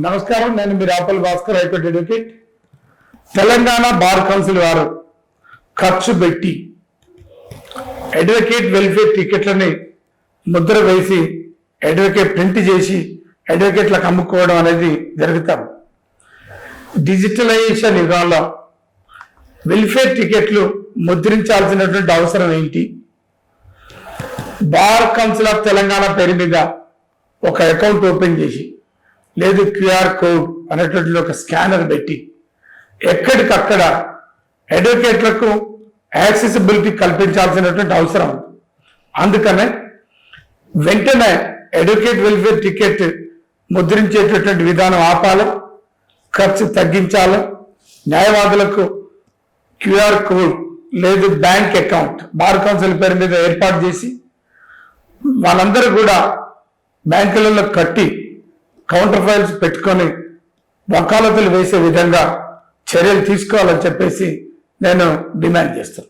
నమస్కారం నేను మీ Rapal Bhaskar high court advocate. Telangana bar council వారు ఖర్చు పెట్టి అడ్వకేట్ వెల్ఫేర్ టికెట్లని ముద్ర వేసి అడ్వకేట్ ప్రింట్ చేసి అడ్వకేట్లకు అమ్ముకోవడం అనేది జరుగుతాం. డిజిటలైజేషన్ యుగంలో వెల్ఫేర్ టికెట్లు ముద్రించాల్సినటువంటి అవసరం ఏంటి? బార్ కౌన్సిల్ ఆఫ్ తెలంగాణ పేరు మీద ఒక అకౌంట్ ఓపెన్ చేసి లేదు క్యూఆర్ కోడ్ అనేటువంటి ఒక స్కానర్ పెట్టి ఎక్కడికక్కడ అడ్వకేట్లకు యాక్సెసిబిలిటీ కల్పించాల్సినటువంటి అవసరం ఉంది. అందుకనే వెంటనే అడ్వకేట్ వెల్ఫేర్ టికెట్ ముద్రించేటటువంటి విధానం ఆపాలి ఖర్చు తగ్గించాలి న్యాయవాదులకు క్యూఆర్ కోడ్ లేదు బ్యాంక్ అకౌంట్ బార్ కౌన్సిల్ పేరు మీద ఏర్పాటు చేసి వాళ్ళందరూ కూడా బ్యాంకులలో కట్టి కౌంటర్ ఫైల్స్ పెట్టుకొని వకాలతులు వేసే విధంగా చర్యలు తీసుకోవాలని చెప్పేసి నేను డిమాండ్ చేస్తాను